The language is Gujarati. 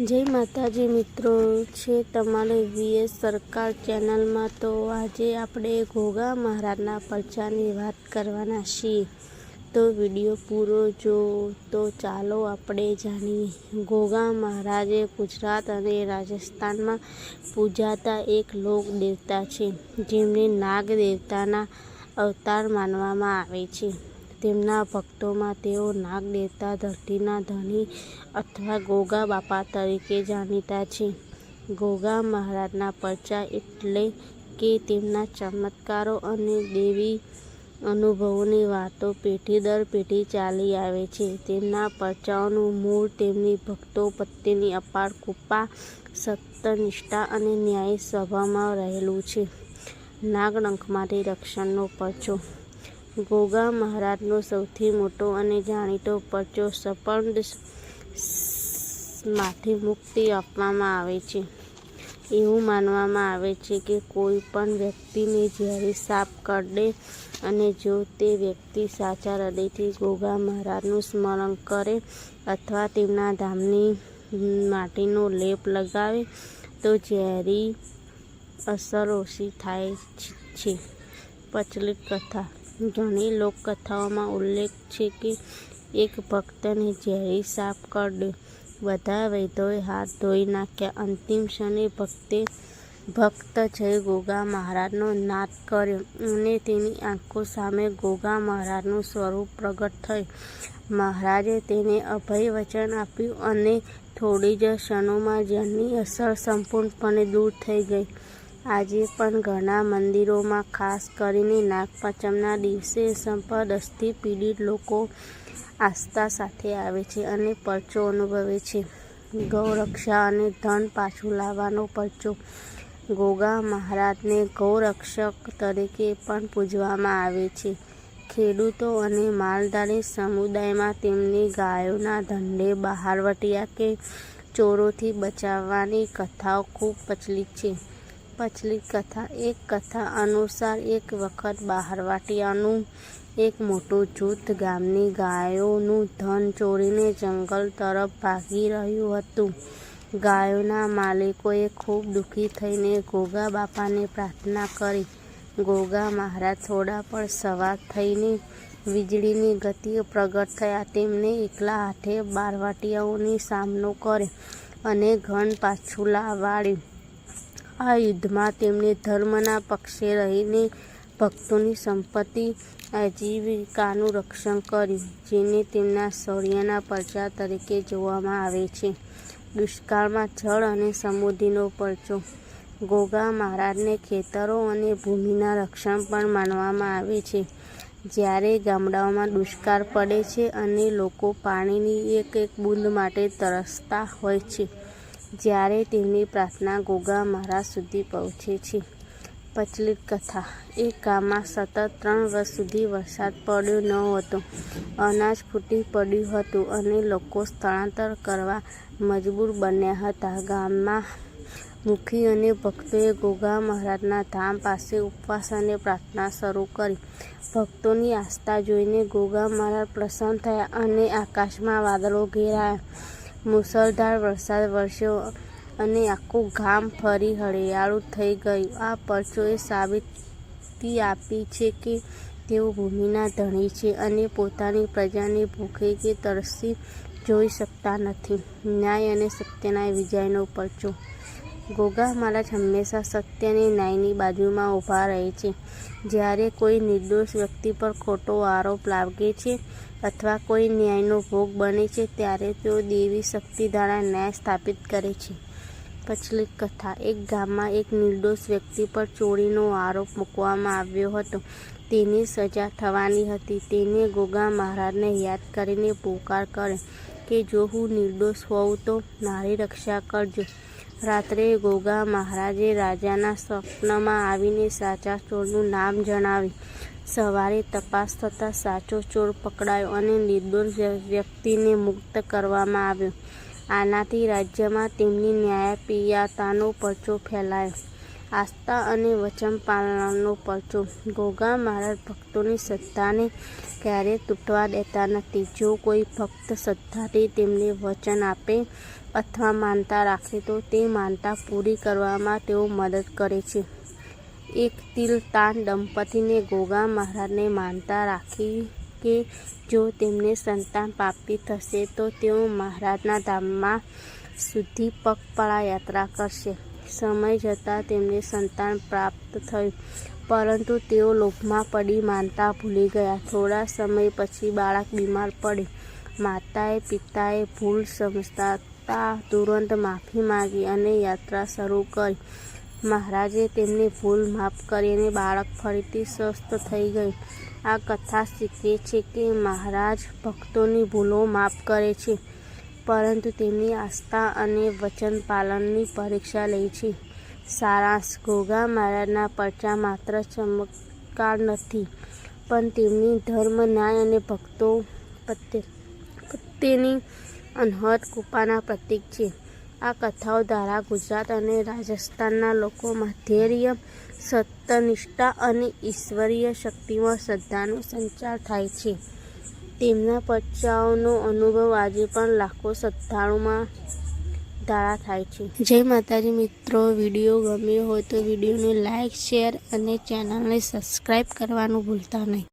જય માતાજી મિત્રો, છે તમારે વીએસ સરકાર ચેનલમાં. તો આજે આપણે ઘોઘા મહારાજના પરચાની વાત કરવાના છીએ. તો વીડિયો પૂરો જો તો ચાલો આપણે જાણીએ. ઘોઘા મહારાજે ગુજરાત અને રાજસ્થાનમાં પૂજાતા એક લોક દેવતા છે, જેમને નાગ દેવતાના અવતાર માનવામાં આવે છે. તેમના ભક્તોમાં તેઓ નાગ દેવતા, ધરતીના ધણી અથવા ગોગા બાપા તરીકે જાણીતા છે. ગોગા મહારાજના પરચા એટલે કે તેમના ચમત્કારો અને દેવી અનુભવોની વાતો પેઢી દર પેઢી ચાલી આવે છે. તેમના પરચાઓનું મૂળ તેમની ભક્તો પ્રત્યેની અપાર કૃપા, સત્યનિષ્ઠા અને ન્યાય સ્વભાવમાં રહેલું છે. નાગડંખમાંથી રક્ષણનો પરચો ગોગા મહારાજનો સૌથી મોટો અને જાણીતો પરચો સપંડમાંથી મુક્તિ આપવામાં આવે છે. એવું માનવામાં આવે છે કે કોઈ પણ વ્યક્તિને ઝેરી સાપ કરડે અને જો તે વ્યક્તિ સાચા હૃદયથી ગોગા મહારાજનું સ્મરણ કરે અથવા તેમના ધામની માટીનો લેપ લગાવે, તો ઝેરી અસર ઓછી થાય છે. પ્રચલિત કથા ઘણી લોકકથાઓમાં ઉલ્લેખ છે કે એક ભક્તને ઝેરી સાપ કરડ્યો બધા વૈદ્યોએ હાથ ધોઈ નાખ્યા. અંતિમ ક્ષણે ભક્તે ભક્ત જય ગોગા મહારાજનો નાદ કર્યો અને તેની આંખો સામે ગોગા મહારાજનું સ્વરૂપ પ્રગટ થયું. મહારાજે તેને અભય વચન આપ્યું અને થોડી જ ક્ષણોમાં જનની અસર સંપૂર્ણપણે દૂર થઈ ગઈ. આજે પણ ઘણા મંદિરોમાં, ખાસ કરીને નાગપંચમના દિવસે સંપદસ્થી પીડિત લોકો આસ્થા સાથે આવે છે અને પરચો અનુભવે છે. ગૌરક્ષા અને ધન પાછું લાવવાનો પરચો ગોગા મહારાજને ગૌરક્ષક તરીકે પણ પૂજવામાં આવે છે. ખેડૂતો અને માલધારી સમુદાયમાં તેમની ગાયોના ધંધે બહારવટિયા કે ચોરોથી બચાવવાની કથાઓ ખૂબ પ્રચલિત છે. પ્રચલિત કથા, એક કથા અનુસાર એક વખત બહારવાટિયાનું એક મોટું જૂથ ગામની ગાયોનું ધન ચોરીને જંગલ તરફ ભાગી રહ્યું હતું. ગાયોના માલિકોએ ખૂબ દુઃખી થઈને ગોગા બાપાને પ્રાર્થના કરી. ગોગા મહારાજ થોડા પર સવાર થઈને વીજળીની ગતિ પ્રગટ થયા. તેમણે એકલા હાથે બારવાટિયાઓની સામનો કર્યો અને ઘન પાછું લાવાડ્યું. આ યુદ્ધમાં તેમણે ધર્મના પક્ષે રહીને ભક્તોની સંપત્તિ, આજીવિકાનું રક્ષણ કર્યું, જેને તેમના શૌર્યના પરચા તરીકે જોવામાં આવે છે. દુષ્કાળમાં જળ અને સમૃદ્ધિનો પરચો. ગોગા મહારાજને ખેતરો અને ભૂમિના રક્ષણ પણ માનવામાં આવે છે. જ્યારે ગામડાઓમાં દુષ્કાળ પડે છે અને લોકો પાણીની એક એક બૂંદ માટે તરસતા હોય છે. જ્યારે તેમની પ્રાર્થના ગોગા મહારાજ સુધી પહોંચે છે. પ્રચલિત કથા. એક ગામમાં સતત ત્રણ વર્ષ સુધી વરસાદ પડ્યો ન હતો. અનાજ ફૂટી પડ્યું હતું અને લોકો સ્થળાંતર કરવા મજબૂર બન્યા હતા. ગામમાં મુખી અને ભક્તોએ ગોગા મહારાજના ધામ પાસે ઉપવાસ અને પ્રાર્થના શરૂ કરી. ભક્તોની આસ્થા જોઈને ગોગા મહારાજ પ્રસન્ન થયા અને આકાશમાં વાદળો ઘેરાયા. મુશળધાર વરસાદ વરસ્યો અને આખું ગામ ફરી હરિયાળું થઈ ગયું. આ પરચોએ સાબિતી આપી છે કે તેઓ ભૂમિના ધણી છે અને પોતાની પ્રજાને ભૂખે કે તરસી જોઈ શકતા નથી. ન્યાય અને સત્યના વિજયનો પરચો ગોગા મહારાજ હંમેશા સત્ય અને ન્યાયની બાજુમાં ઊભા રહે છે. જ્યારે કોઈ નિર્દોષ વ્યક્તિ પર ખોટો આરોપ લાગે છે અથવા કોઈ ન્યાયનો ભોગ બને છે, ત્યારે તેઓ દેવી શક્તિ દ્વારા ન્યાય સ્થાપિત કરે છે. પ્રચલિત કથા. એક ગામમાં એક નિર્દોષ વ્યક્તિ પર ચોરીનો આરોપ મૂકવામાં આવ્યો હતો. તેની સજા થવાની હતી. તેને ગોગા મહારાજને યાદ કરીને પોકાર કરે કે જો હું નિર્દોષ હોઉં તો મારી રક્ષા કરજો. રાત્રે ગોગા મહારાજે રાજાના સ્વપ્નમાં આવીને સાચા ચોરનું નામ જણાવ્યું. સવારે તપાસ થતાં સાચો ચોર પકડાયો અને નિર્દોષ વ્યક્તિને મુક્ત કરવામાં આવ્યો. આનાથી રાજ્યમાં તેમની ન્યાયપ્રિયતાનો પરચો ફેલાયો. આસ્થા અને વચન પાલનનો પરચો. ગોગા મહારાજ ભક્તોની શ્રદ્ધાને ક્યારેય તૂટવા દેતા નથી. જો કોઈ ભક્ત શ્રદ્ધાથી તેમને વચન આપે અથવા માનતા રાખે તો તે માનતા પૂરી કરવામાં તેઓ મદદ કરે છે. એક તિલતાન દંપતીને ગોગા મહારાજને માનતા રાખી કે જો તેમને સંતાન પ્રાપ્તિ થશે તો તેઓ મહારાજના ધામમાં સુધી પગપાળા યાત્રા કરશે. સમય જતાં તેમને સંતાન પ્રાપ્ત થયું. પરંતુ તેઓ લોભમાં પડી માનતા ભૂલી ગયા. થોડા સમય પછી બાળક બીમાર પડે. માતાએ પિતાએ ભૂલ સમજતા તુરંત માફી માંગી અને યાત્રા શરૂ કરી. મહારાજે તેમની ભૂલ માફ કરી અને બાળક ફરીથી સ્વસ્થ થઈ ગયું. આ કથા શીખવે છે કે મહારાજ ભક્તોની ભૂલો માફ કરે છે. પરંતુ તેમની આસ્થા અને વચન પાલનની પરીક્ષા લે છે. સારાંશ ગોગા મહારાજના પરચા માત્ર ચમત્કાર નથી, પણ તેમની ધર્મ, ન્યાય અને ભક્તો પ્રત્યે પ્રત્યેની અનહદ કૃપાના પ્રતીક છે. આ કથાઓ દ્વારા ગુજરાત અને રાજસ્થાનના લોકોમાં ધૈર્ય સત્યનિષ્ઠા અને ઈશ્વરીય શક્તિમાં શ્રદ્ધાનો સંચાર થાય છે. તેમના પચાવનો અનુભવ આજે પણ લાખો શ્રદ્ધાળુમાં ધારા થાય છે. જય માતાજી મિત્રો, વીડિયો ગમ્યો હોય તો વિડીયોને લાઇક શેર અને ચેનલને સબસ્ક્રાઈબ કરવાનું ભૂલતા નહીં.